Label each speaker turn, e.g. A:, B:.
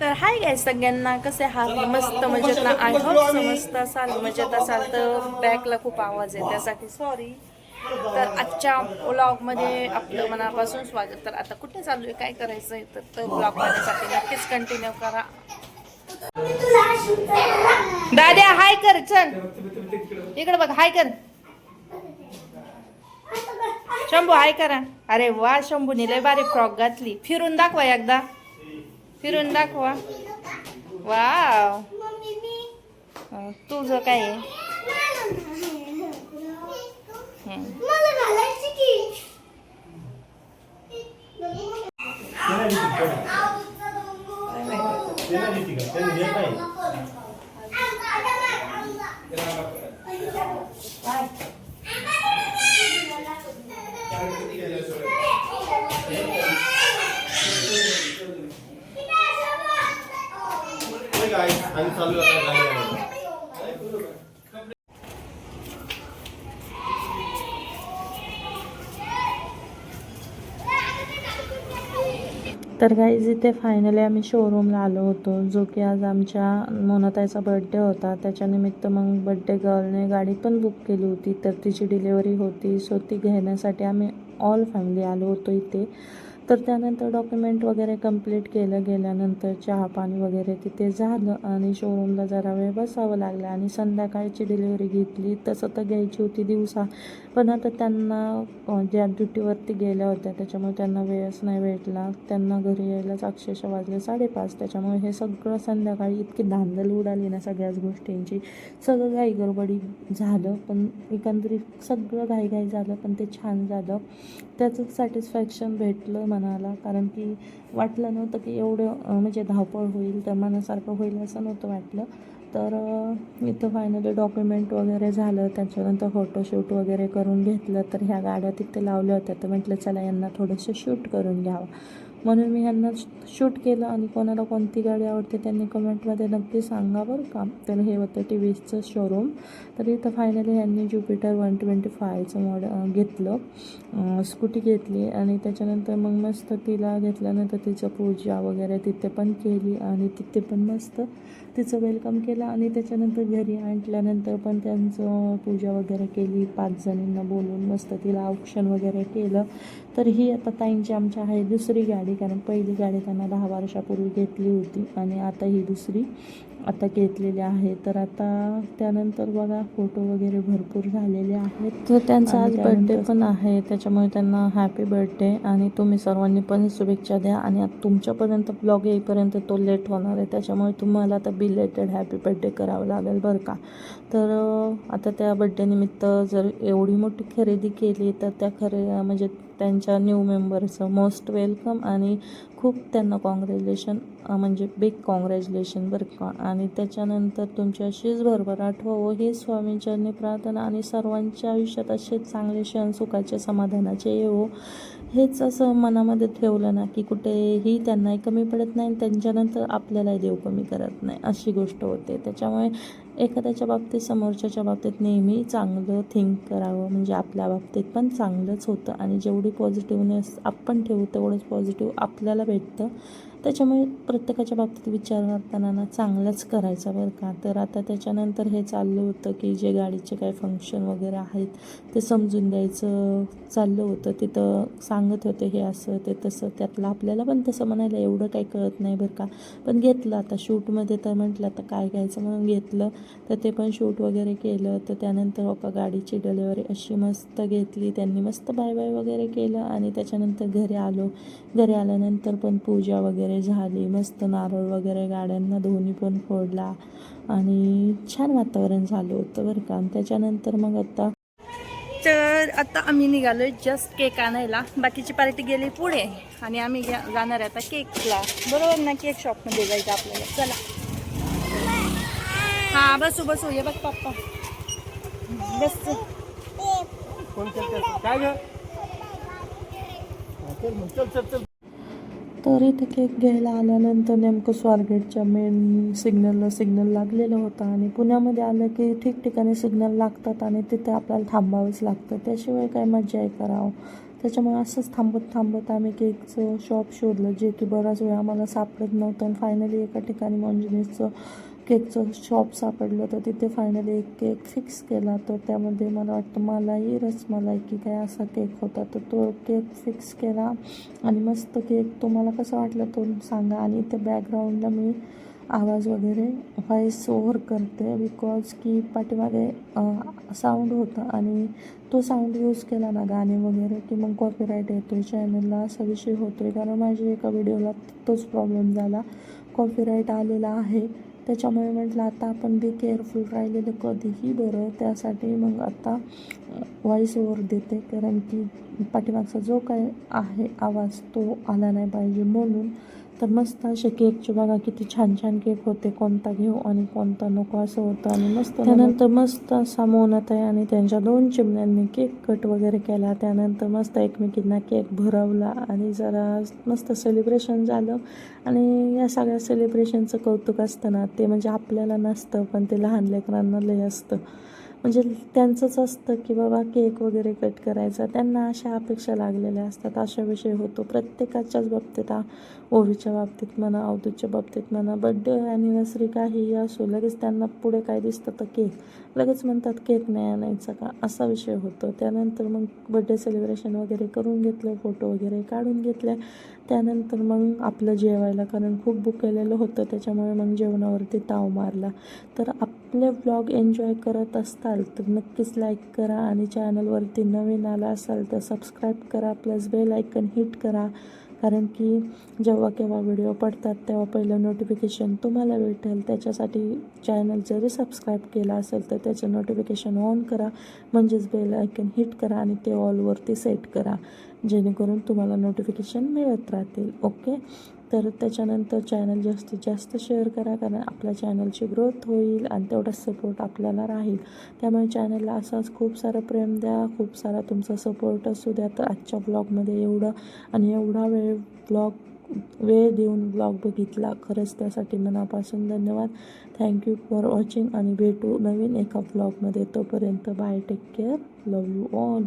A: तर हाय गाय सगळ्यांना कसे आहात? मस्त मजेत ना आय होप मस्त असाल मजेत असाल. तर बॅकला खूप आवाज आहे त्यासाठी सॉरी तर आजच्या व्लॉगमध्ये आपलं मनापासून स्वागत. तर आता कुठे चालू आहे काय करायचं आहे? तर तो ब्लॉग पाहण्यासाठी नक्कीच कंटिन्यू करा. दाद्या हाय कर चल. इकडे बघ हाय कर. शंभू हाय करा. अरे वा शंभूने लय बारी फ्रॉक घातली. फिरून दाखवा एकदा. फिरून दाखवा. वाव. तुझं काय आहे?
B: आणि चालू आता गाडी
A: तर गाईज इथे फायनली आम्ही शोरूमला आलो होतो जो की आज आमच्या मोनाताईचा बड्डे होता. त्याच्यानिमित्त मग बड्डे गर्लने गाडी पण बुक केली होती तर तिची डिलेवरी होती. सो ती घेण्यासाठी आम्ही ऑल फॅमिली आलो होतो इथे. तर त्यानंतर डॉक्युमेंट वगैरे कंप्लीट केलं गेल्यानंतर चहा पाणी वगैरे तिथे झालं आणि शोरूमला जरा वेळ बसावं लागलं आणि संध्याकाळची डिलिव्हरी घेतली. तसं तर घ्यायची होती दिवसा पण आता त्यांना ज्या ड्युटीवरती गेल्या होत्या त्याच्यामुळे त्यांना वेळच नाही भेटला. त्यांना घरी यायलाच अक्षरशः वाजले साडेपाच. त्याच्यामुळे हे सगळं संध्याकाळी इतकी धांदल उडाली ना सगळ्याच गोष्टींची. सगळं घाई गडबडी झालं पण एकंदरीत सगळं घाईघाई झालं पण ते छान झालं. त्याचं सॅटिस्फॅक्शन भेटलं मनाला. कारण की वाटलं नव्हतं की एवढं म्हणजे धावपळ होईल तर मनासारखं होईल असं नव्हतं वाटलं. तर इथं फायनली डॉक्युमेंट वगैरे झालं. त्याच्यानंतर फोटोशूट वगैरे करून घेतलं. तर ह्या गाड्या तिथे लावल्या होत्या. तर म्हटलं चला यांना थोडंसं शूट करून घ्यावं. म्हणून मी यांना शूट केलं आणि कोणाला कोणती गाडी आवडते त्यांनी कमेंटमध्ये नक्की सांगा बरं का. तर हे होतं टी व्हीचं शोरूम तर इथं फायनली यांनी ज्युपिटर वन ट्वेंटी फायचं मॉड घेतलं. स्कूटी घेतली आणि त्याच्यानंतर मग मस्त तिला घेतल्यानंतर तिचं पूजा वगैरे तिथे पण केली आणि तिथे पण मस्त तिचं वेलकम केलं आणि त्याच्यानंतर घरी आणल्यानंतर पण त्यांचं पूजा वगैरे केली. पाच जणींना बोलून मस्त तिला औक्षण वगैरे केलं. तर ही आता ताईंची आमच्या आहे दुसरी गाडी. कारण पहिली गाडी त्यांना दहा वर्षापूर्वी घेतली होती. आणि आता ही दुसरी आता घेतलेली आहे. तर आता त्यानंतर बघा फोटो वगैरे भरपूर झालेले आहेत. तर त्यांचा आज बर्थडे पण आहे. त्याच्यामुळे त्यांना हॅपी बर्थडे आणि तुम्ही सर्वांनी पण शुभेच्छा द्या. आणि आता तुमच्यापर्यंत ब्लॉग येईपर्यंत तो लेट होणार आहे. त्याच्यामुळे तुम्हाला आता बिलेटेड हॅपी बर्थडे करावं लागेल बरं का. तर आता त्या बड्डेनिमित्त जर एवढी मोठी खरेदी केली तर त्या खरे म्हणजे त्यांच्या न्यू मेंबरचं मोस्ट वेलकम आणि खूप त्यांना कॉंग्रॅच्युलेशन म्हणजे बिग कॉंग्रॅच्युलेशन बरं का. आणि त्याच्यानंतर तुमची अशीच भरभराट हो ही स्वामींचरणी प्रार्थना आणि सर्वांच्या आयुष्यात असेच चांगले क्षण सुखाचे समाधानाचे येवो. हेच असं मनामध्ये ठेवलं ना की कुठेही त्यांनाही कमी पडत नाही आणि त्यांच्यानंतर आपल्यालाही देव कमी करत नाही. अशी गोष्ट होते. त्याच्यामुळे एखाद्याच्या बाबतीत समोरच्याच्या बाबतीत नेहमी चांगलं थिंक करावं. म्हणजे आपल्या बाबतीत पण चांगलंच होतं. आणि जेवढी पॉझिटिव्हनेस आपण ठेवू तेवढंच पॉझिटिव्ह आपल्याला भेटतं. त्याच्यामुळे प्रत्येकाच्या बाबतीत विचार करताना ना चांगलंच करायचा बरं का. तर आता त्याच्यानंतर हे चाललं होतं की जे गाडीचे काही फंक्शन वगैरे आहेत ते समजून द्यायचं चाललं होतं. तिथं सांगत होते हे असं ते तसं. त्यातलं आपल्याला पण तसं म्हणायला एवढं काही कळत नाही बरं का. पण घेतलं आता. शूटमध्ये तर म्हटलं आता काय घ्यायचं म्हणून घेतलं. तर ते पण शूट वगैरे केलं. तर त्यानंतर हो का गाडीची डिलेवरी अशी मस्त घेतली. त्यांनी मस्त बाय बाय वगैरे केलं आणि त्याच्यानंतर घरी आलो. घरी आल्यानंतर पण पूजा वगैरे झाली. मस्त नारळ वगैरे गाड्यांना दोन्ही पण फोडला आणि छान वातावरण झालं होतं बरं का. त्याच्यानंतर मग आता तर आता आम्ही निघालो जस्ट केक आणायला. बाकीची पार्टी गेली पुढे आणि आम्ही जाणार आहे आता केकला बरोबर ना? केक शॉपमध्ये जायचं आपल्याला. चला. हा बसू बसू. बघ पप्पा. बस.
B: काय ग? चल चल चल
A: तर इथे केक घ्यायला आल्यानंतर नेमकं स्वारगेटच्या मेन सिग्नलला सिग्नल लागलेलं होतं आणि पुण्यामध्ये आलं की ठिकठिकाणी सिग्नल लागतात आणि तिथे आपल्याला थांबावंच लागतं. त्याशिवाय काय मजा आहे करावं. त्याच्यामुळे असंच थांबत थांबत आम्ही केकचं शॉप शोधलं जे की बराच वेळ आम्हाला सापडत नव्हतं. आणि फायनली एका ठिकाणी मंजुनीचं केकचं शॉप सापडलं तर तिथे फायनली एक केक फिक्स केला तर त्यामध्ये मला वाटतं मलाही रसमलाई की काय असा केक होता. तर तो केक फिक्स केला आणि मस्त केक तुम्हाला कसा वाटला तो सांगा. आणि त्या बॅकग्राऊंडला मी आवाज वगैरे व्हॉईस ओव्हर करते बिकॉज की पाठीमागे साऊंड होता आणि तो साऊंड यूज केला ना गाणे वगैरे की मग कॉपीराईट येतो चॅनलला असा विषय होतो आहे कारण माझ्या एका व्हिडिओला तोच प्रॉब्लेम झाला. कॉपीराईट आलेला आहे. त्याच्यामुळे म्हटलं आता आपण बी केअरफुल राहिलेलं कधीही बरं. त्यासाठी मग आता व्हॉईस ओवर देते. कारण की पाठीमागचा जो काय आहे आवाज तो आला नाही पाहिजे म्हणून. तर मस्त असे केकचे बघा किती छान छान केक होते कोणता घेऊ आणि कोणता नको असं होतं आणि मस्त त्यानंतर मस्त असा मोनत आहे आणि त्यांच्या दोन चिमण्यांनी केक कट वगैरे केला. त्यानंतर मस्त एकमेकींना केक भरवला आणि जरा मस्त सेलिब्रेशन झालं. आणि या सगळ्या सेलिब्रेशनचं कौतुक असतं ना ते म्हणजे आपल्याला नसतं पण ते लहान लेकरांना लय असतं. म्हणजे त्यांचंच असतं की बाबा केक वगैरे कट करायचा. त्यांना अशा अपेक्षा लागलेल्या असतात. अशा विषय होतो. प्रत्येकाच्याच बाबतीत ओवीच्या बाबतीत म्हणा अवधूच्या बाबतीत म्हणा बड्डे ॲनिव्हर्सरी काहीही असो लगेच त्यांना पुढे काय दिसतं तर केक. लगेच म्हणतात केक नाही आणायचा का? असा विषय होतो. त्यानंतर मग बड्डे सेलिब्रेशन वगैरे करून घेतलं फोटो वगैरे काढून घेतले त्यानंतर मग आपलं जेवायला कारण खूप बुक केलेलं होतं त्याच्यामुळे मग जेवणावरती ताव मारला. तर आपले ब्लॉग एन्जॉय करत असतात असाल तर नक्कीच लाईक करा आणि चॅनलवरती नवीन आला असाल तर सबस्क्राईब करा प्लस बेल आयकन हिट करा. कारण की जेव्हा केव्हा व्हिडिओ पडतात तेव्हा पहिलं नोटिफिकेशन तुम्हाला भेटेल. त्याच्यासाठी चॅनल जरी सबस्क्राईब केला असेल तर त्याचं नोटिफिकेशन ऑन करा. म्हणजेच बेल आयकन हिट करा आणि ते ऑलवरती सेट करा. जेणेकरून तुम्हाला नोटिफिकेशन मिळत राहतील. ओके तर त्याच्यानंतर चॅनल जास्तीत जास्त शेअर करा कारण आपल्या चॅनलची ग्रोथ होईल आणि तेवढाच सपोर्ट आपल्याला राहील. त्यामुळे चॅनलला असाच खूप सारं प्रेम द्या खूप सारा तुमचा सपोर्ट असू द्या. तर आजच्या ब्लॉगमध्ये एवढं आणि एवढा वेळ ब्लॉग वेळ देऊन ब्लॉग बघितला खरंच त्यासाठी मनापासून धन्यवाद. थँक्यू फॉर वॉचिंग आणि भेटू नवीन एका ब्लॉगमध्ये तोपर्यंत bye take care love you all